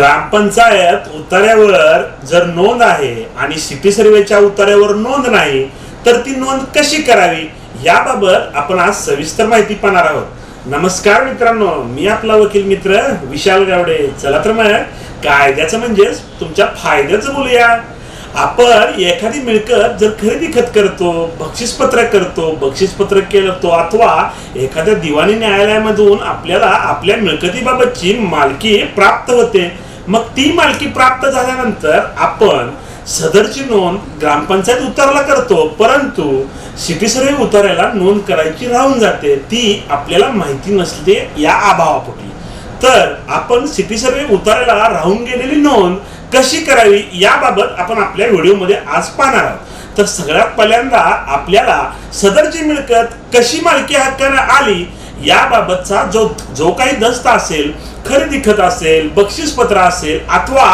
ग्रामपंचायत उतार्यावर जर नोंद आहे आणि सिटी सर्वेच्या उतार्यावर नोंद नाही तर ती नोंद कशी करावी? याबाबत आपण आज सविस्तर माहिती पाहणार आहोत. नमस्कार मित्रांनो मी आपला वकील मित्र विशाल गावडे. चला तर मग कायद्याचं म्हणजेच तुमच्या फायद्याचं बोलूया. आपण एखादी मिळकत जर खरेदी खत करतो बक्षीसपत्रक करतो बक्षीसपत्रक करतो अथवा एखाद्या दिवाणी न्यायालयामधून आपल्याला आपल्या मिळकतीबाबतची मालकी प्राप्त होते. मग ती मालकी प्राप्त झाल्यानंतर आपण सदरची नोंद ग्रामपंचायत उतारला करतो परंतु सिटी सर्वे उतारायला नोंद करायची राहून जाते ती आपल्याला माहिती नसते या अभावापोटी तर आपण सिटी सर्वे उतारायला राहून गेलेली नोंद कशी करावी याबाबत आपण आपल्या व्हिडिओमध्ये आज पाहणार आहोत. तर सगळ्यात पहिल्यांदा आपल्याला सदरची मिळकत कशी मालकी हक्काने आली याबाबतचा जो जो काही दस्त असेल खरेदी दिखत असेल बक्षीसपत्र असेल अथवा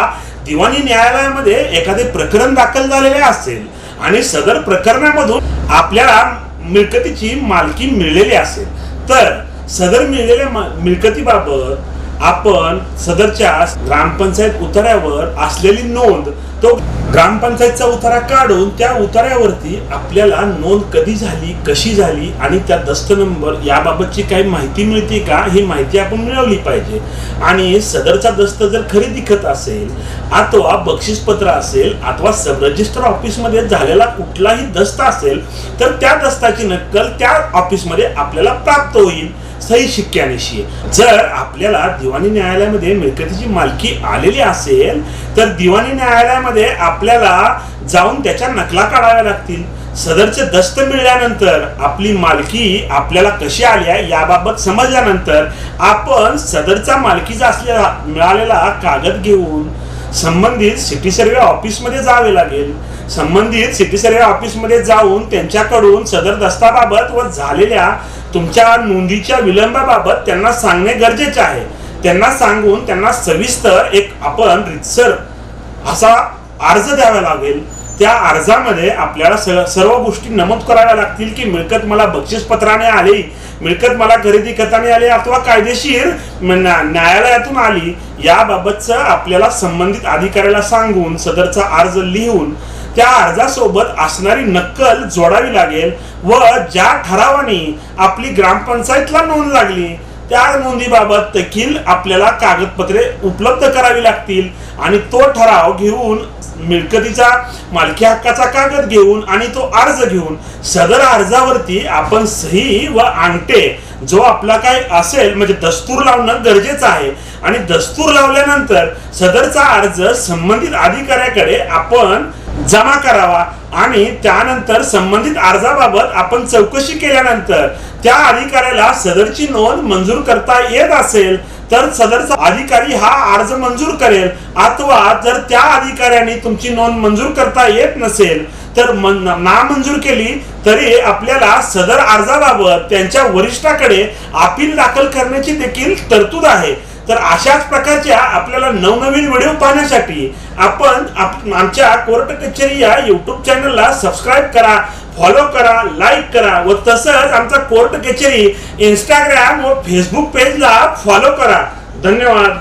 दिवाणी न्यायालयामध्ये एखादे प्रकरण दाखल झालेले असेल आणि सदर प्रकरणामधून आपल्याला मिळकतीची मालकी मिळलेली असेल तर सदर मिळलेल्या मिळकतीबाबत आपण सदरच्या ग्रामपंचायत उतार्यावर असलेली नोंद तो ग्रामपंचायतचा उतारा काढून त्या उतार्यावरती आपल्याला नोंद कधी झाली कशी झाली आणि त्या दस्त नंबर याबाबतची काही माहिती मिळते का? ही माहिती आपण मिळवली पाहिजे. आणि सदरचा दस्त जर खरी दिखत असेल अथवा बक्षीसपत्र असेल अथवा सब रजिस्टर ऑफिसमध्ये झालेला कुठलाही दस्त असेल तर त्या दस्ताची नक्कल त्या ऑफिसमध्ये आपल्याला प्राप्त होईल. सही शिक्क्यानिशी जर आपल्याला दिवाणी न्यायालयामध्ये मिळकतीची मालकी आलेली असेल तर दिवाणी न्यायालयामध्ये आपल्याला जाऊन त्याच्या नकला काढाव्या लागतील. सदरचे दस्त मिळाल्यानंतर आपली मालकी आपल्याला कशी आली आहे याबाबत समजल्यानंतर आपण सदरचा मालकीचा असलेला मिळालेला कागद घेऊन संबंधित सिटी सर्वे ऑफिसमध्ये जावे लागेल. संबंधित सिटी सर्वे ऑफिसमध्ये जाऊन त्यांच्याकडून सदर दस्ताबाबत व झालेल्या तुमच्या नोंदीच्या विलंबाबाबत त्यांना सांगणे गरजेचे आहे. त्यांना सांगून त्यांना सविस्तर एक आपण रितसर असा अर्ज द्यावा लागेल. त्या अर्जामध्ये आपल्याला सर्व गोष्टी नमूद कराव्या लागतील की मिळकत मला बक्षीसपत्राने आली मिळकत मला खरेदी खताने आली अथवा कायदेशीर न्यायालयातून आली याबाबतचं आपल्याला संबंधित अधिकाऱ्याला सांगून सदरचा अर्ज लिहून त्या अर्जासोबत असणारी नक्कल जोडावी लागेल व ज्या ठरावाने आपली ग्रामपंचायतला नोंद लागली त्या नोंदीबाबत देखील आपल्याला कागदपत्रे उपलब्ध करावी लागतील. आणि तो ठराव घेऊन मिळकतीचा मालकी हक्काचा कागद घेऊन आणि तो अर्ज घेऊन सदर अर्जावरती आपण सही व अंगठे जो आपला काय असेल म्हणजे दस्तूर लावणं गरजेचं आहे. आणि दस्तूर लावल्यानंतर सदरचा अर्ज संबंधित अधिकाऱ्याकडे आपण जमा करावा आणि त्यानंतर संबंधित अर्जाबाबत आपण चौकशी केल्यानंतर त्या अधिकाऱ्याला सदरची नोंद मंजूर करता येत असेल तर सदरचा अधिकारी हा अर्ज मंजूर करेल. अथवा जर त्या अधिकाऱ्याने तुमची नोंद मंजूर करता येत नसेल तर नामंजूर केली तरी आपल्याला सदर अर्जाबाबत त्यांच्या वरिष्ठाकडे अपील दाखल करण्याची देखील तरतूद आहे. तर अशाच प्रकारच्या आपल्याला नवनवीन व्हिडिओ पाहण्यासाठी आपण आमच्या कोर्ट कचेरी या युट्यूब चॅनलला सबस्क्राईब करा फॉलो करा लाईक करा व तसंच आमचा कोर्ट कचेरी इंस्टाग्राम व फेसबुक पेजला फॉलो करा. धन्यवाद.